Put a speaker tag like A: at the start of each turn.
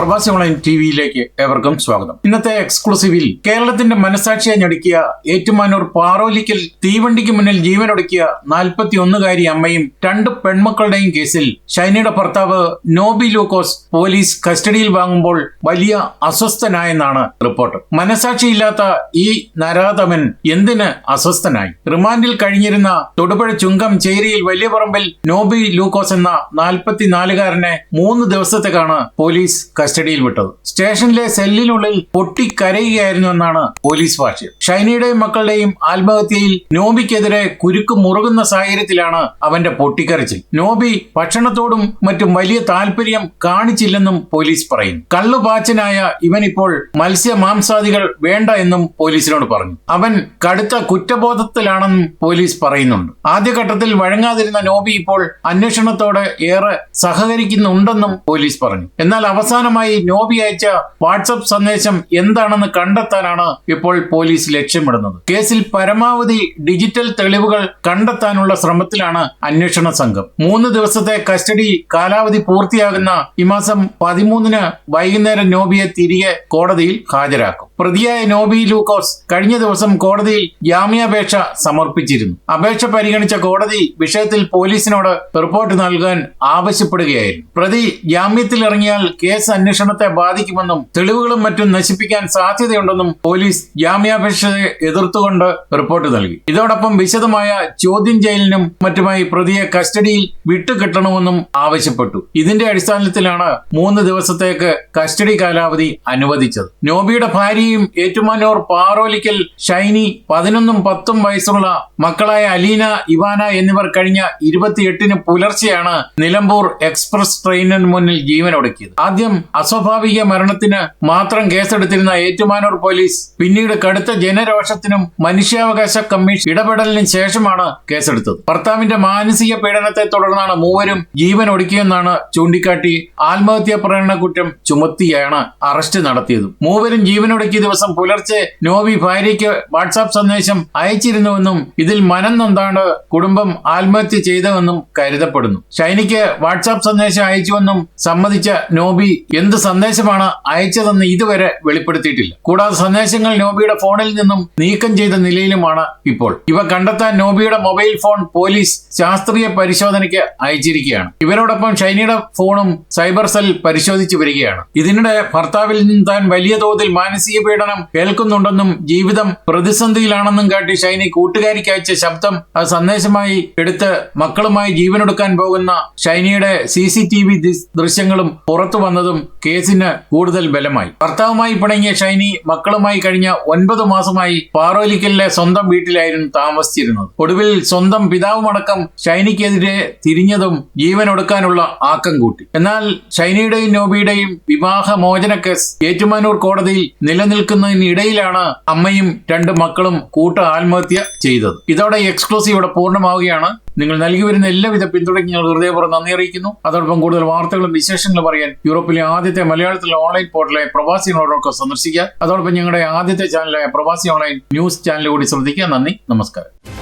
A: പ്രവാസി online T വിയിലേക്ക് ഏവർക്കും സ്വാഗതം. ഇന്നത്തെ എക്സ്ക്ലൂസീവിൽ കേരളത്തിന്റെ മനസാക്ഷിയെ ഞടുക്കിയ ഏറ്റുമാനൂർ പാറോലിക്കൽ തീവണ്ടിക്ക് മുന്നിൽ ജീവനൊടുക്കിയ നാൽപ്പത്തി ഒന്നുകാരി അമ്മയും രണ്ട് പെൺമക്കളുടെയും കേസിൽ ഷൈനയുടെ ഭർത്താവ് നോബി ലൂക്കോസ് പോലീസ് കസ്റ്റഡിയിൽ വാങ്ങുമ്പോൾ വലിയ അസ്വസ്ഥനായെന്നാണ് റിപ്പോർട്ട്. മനസാക്ഷിയില്ലാത്ത ഈ നരാധമൻ എന്തിന് അസ്വസ്ഥനായി? റിമാൻഡിൽ കഴിഞ്ഞിരുന്ന തൊടുപുഴ ചുങ്കം ചേരിയിൽ വലിയ പറമ്പിൽ നോബി ലൂക്കോസ് എന്ന നാൽപ്പത്തിനാലുകാരനെ മൂന്ന് ദിവസത്തേക്കാണ് പോലീസ് കസ്റ്റഡിയിൽ വിട്ടത്. സ്റ്റേഷനിലെ സെല്ലിനുള്ളിൽ പൊട്ടിക്കരയുകയായിരുന്നു എന്നാണ് പോലീസ് ഭാഷ്യം ഷൈനയുടെയും മക്കളുടെയും ആത്മഹത്യയിൽ നോബിക്കെതിരെ കുരുക്ക് മുറുകുന്ന സാഹചര്യത്തിലാണ് അവന്റെ പൊട്ടിക്കരച്ചിൽ. നോബി ഭക്ഷണത്തോടും മറ്റും വലിയ താല്പര്യം കാണിച്ചില്ലെന്നും പോലീസ് പറയുന്നു. കള്ളുപാച്ചനായ ഇവൻ ഇപ്പോൾ മത്സ്യ മാംസാദികൾ വേണ്ട എന്നും പോലീസിനോട് പറഞ്ഞു. അവൻ കടുത്ത കുറ്റബോധത്തിലാണെന്നും പോലീസ് പറയുന്നുണ്ട്. ആദ്യഘട്ടത്തിൽ വഴങ്ങാതിരുന്ന നോബി ഇപ്പോൾ അന്വേഷണത്തോട് ഏറെ സഹകരിക്കുന്നുണ്ടെന്നും പോലീസ് പറഞ്ഞു. എന്നാൽ അവസാനമായി നോബി അയച്ച വാട്സപ്പ് സന്ദേശം എന്താണെന്ന് കണ്ടെത്താനാണ് ഇപ്പോൾ പോലീസ് ലക്ഷ്യമിടുന്നത്. കേസിൽ പരമാവധി ഡിജിറ്റൽ തെളിവുകൾ കണ്ടെത്താനുള്ള ശ്രമത്തിലാണ് അന്വേഷണ സംഘം. മൂന്ന് ദിവസത്തെ കസ്റ്റഡി കാലാവധി പൂർത്തിയാകുന്ന ഈ മാസം പതിമൂന്നിന് വൈകുന്നേരം നോബിയെ തിരികെ കോടതിയിൽ ഹാജരാക്കും. പ്രതിയായ നോബി ലൂക്കോസ് കഴിഞ്ഞ ദിവസം കോടതിയിൽ ജാമ്യാപേക്ഷ സമർപ്പിച്ചിരുന്നു. അപേക്ഷ പരിഗണിച്ച കോടതി വിഷയത്തിൽ പോലീസിനോട് റിപ്പോർട്ട് നൽകാൻ ആവശ്യപ്പെടുകയായിരുന്നു. പ്രതി ജാമ്യത്തിൽ ഇറങ്ങിയാൽ കേസ് അന്വേഷണത്തെ ബാധിക്കുമെന്നും തെളിവുകളും മറ്റും നശിപ്പിക്കാൻ സാധ്യതയുണ്ടെന്നും പോലീസ് ജാമ്യാപേക്ഷയെ എതിർത്തുകൊണ്ട് റിപ്പോർട്ട് നൽകി. ഇതോടൊപ്പം വിശദമായ ചോദ്യം ചെയ്യലിനും മറ്റുമായി പ്രതിയെ കസ്റ്റഡിയിൽ വിട്ടുകിട്ടണമെന്നും ആവശ്യപ്പെട്ടു. ഇതിന്റെ അടിസ്ഥാനത്തിലാണ് മൂന്ന് ദിവസത്തേക്ക് കസ്റ്റഡി കാലാവധി അനുവദിച്ചത്. നോബിയുടെ ഭാര്യയും ഏറ്റുമാനൂർ പാറോലിക്കൽ ഷൈനി പതിനൊന്നും പത്തും വയസ്സുള്ള മക്കളായ അലീന ഇവാന എന്നിവർ കഴിഞ്ഞ ഇരുപത്തിയെട്ടിന് പുലർച്ചെയാണ് നിലമ്പൂർ എക്സ്പ്രസ് ട്രെയിനിന് മുന്നിൽ ജീവനൊടുക്കിയത്. ആദ്യം അസ്വാഭാവിക മരണത്തിന് മാത്രം കേസെടുത്തിരുന്ന ഏറ്റുമാനൂർ പോലീസ് പിന്നീട് കടുത്ത ജനരോഷത്തിനും മനുഷ്യാവകാശ കമ്മീഷൻ ഇടപെടലിനും ശേഷമാണ് കേസെടുത്തത്. ഭർത്താവിന്റെ മാനസിക പീഡനത്തെ തുടർന്നാണ് മൂവരും ജീവൻ ഒടുക്കിയെന്നാണ് ചൂണ്ടിക്കാട്ടി ആത്മഹത്യാ പ്രേരണ കുറ്റം ചുമത്തിയാണ് അറസ്റ്റ് നടത്തിയത്. മൂവരും ജീവനൊടുക്കിയ ദിവസം പുലർച്ചെ നോവി ഭാര്യയ്ക്ക് വാട്സാപ്പ് സന്ദേശം അയച്ചിരുന്നുവെന്നും ഇതിൽ മനം നൊന്താണ്ട് കുടുംബം ആത്മഹത്യ ചെയ്തതെന്നും കരുതപ്പെടുന്നു. ഷൈനിക്ക് വാട്സാപ്പ് സന്ദേശം അയച്ചുവെന്നും സമ്മതിച്ച നോബി എന്ത് സന്ദേശമാണ് അയച്ചതെന്ന് ഇതുവരെ വെളിപ്പെടുത്തിയിട്ടില്ല. കൂടാതെ സന്ദേശങ്ങൾ നോബിയുടെ ഫോണിൽ നിന്നും നീക്കം ചെയ്ത നിലയിലുമാണ് ഇപ്പോൾ. ഇവ കണ്ടെത്താൻ നോബിയുടെ മൊബൈൽ ഫോൺ പോലീസ് ശാസ്ത്രീയ പരിശോധനയ്ക്ക് അയച്ചിരിക്കുകയാണ്. ഇവരോടൊപ്പം ഷൈനിയുടെ ഫോണും സൈബർ സെൽ പരിശോധിച്ചു വരികയാണ്. ഇതിനിടെ ഭർത്താവിൽ നിന്ന് താൻ വലിയ തോതിൽ മാനസിക പീഡനം കേൾക്കുന്നുണ്ടെന്നും ജീവിതം പ്രതിസന്ധിയിലാണെന്നും കാട്ടി ഷൈനി കൂട്ടുകാരിക്ക് അയച്ച ശബ്ദം ആ സന്ദേശമായി എടുത്ത് മക്കളുമായി ജീവനൊടുക്കാൻ പോകുന്ന ഷൈനിയുടെ സി ദൃശ്യങ്ങളും പുറത്തു വന്നതും കേസിന് കൂടുതൽ ബലമായി. ഭർത്താവുമായി പിണങ്ങിയ ഷൈനി മക്കളുമായി കഴിഞ്ഞ ഒൻപത് മാസമായി പാറോലിക്കലിലെ സ്വന്തം വീട്ടിലായിരുന്നു താമസിച്ചിരുന്നത്. ഒടുവിൽ സ്വന്തം പിതാവുമടക്കം ഷൈനിക്കെതിരെ തിരിഞ്ഞതും ജീവനൊടുക്കാനുള്ള ആക്കം കൂട്ടി. എന്നാൽ ഷൈനിയുടെയും നോബിയുടെയും വിവാഹ മോചന കേസ് ഏറ്റുമാനൂർ കോടതിയിൽ നിലനിൽക്കുന്നതിനിടയിലാണ് അമ്മയും രണ്ട് മക്കളും കൂട്ട ആത്മഹത്യ ചെയ്തത്. ഇതോടെ എക്സ്ക്ലൂസീവ് ഇവിടെ പൂർണമാവുകയാണ്. നിങ്ങൾ നൽകി വരുന്ന എല്ലാവിധ പിന്തുണയ്ക്കും ഞങ്ങൾ ഹൃദയപൂർവം നന്ദി അറിയിക്കുന്നു. അതോടൊപ്പം കൂടുതൽ വാർത്തകളും വിശേഷങ്ങളും അറിയാൻ യൂറോപ്പിലെ ആദ്യത്തെ മലയാളത്തിലെ ഓൺലൈൻ പോർട്ടലായ പ്രവാസി ഓൺലൈനൊക്കെ സന്ദർശിക്കുക. അതോടൊപ്പം ഞങ്ങളുടെ ആദ്യത്തെ ചാനലായ പ്രവാസി ഓൺലൈൻ ന്യൂസ് ചാനൽ കൂടി ശ്രദ്ധിക്കുക. നന്ദി. നമസ്കാരം.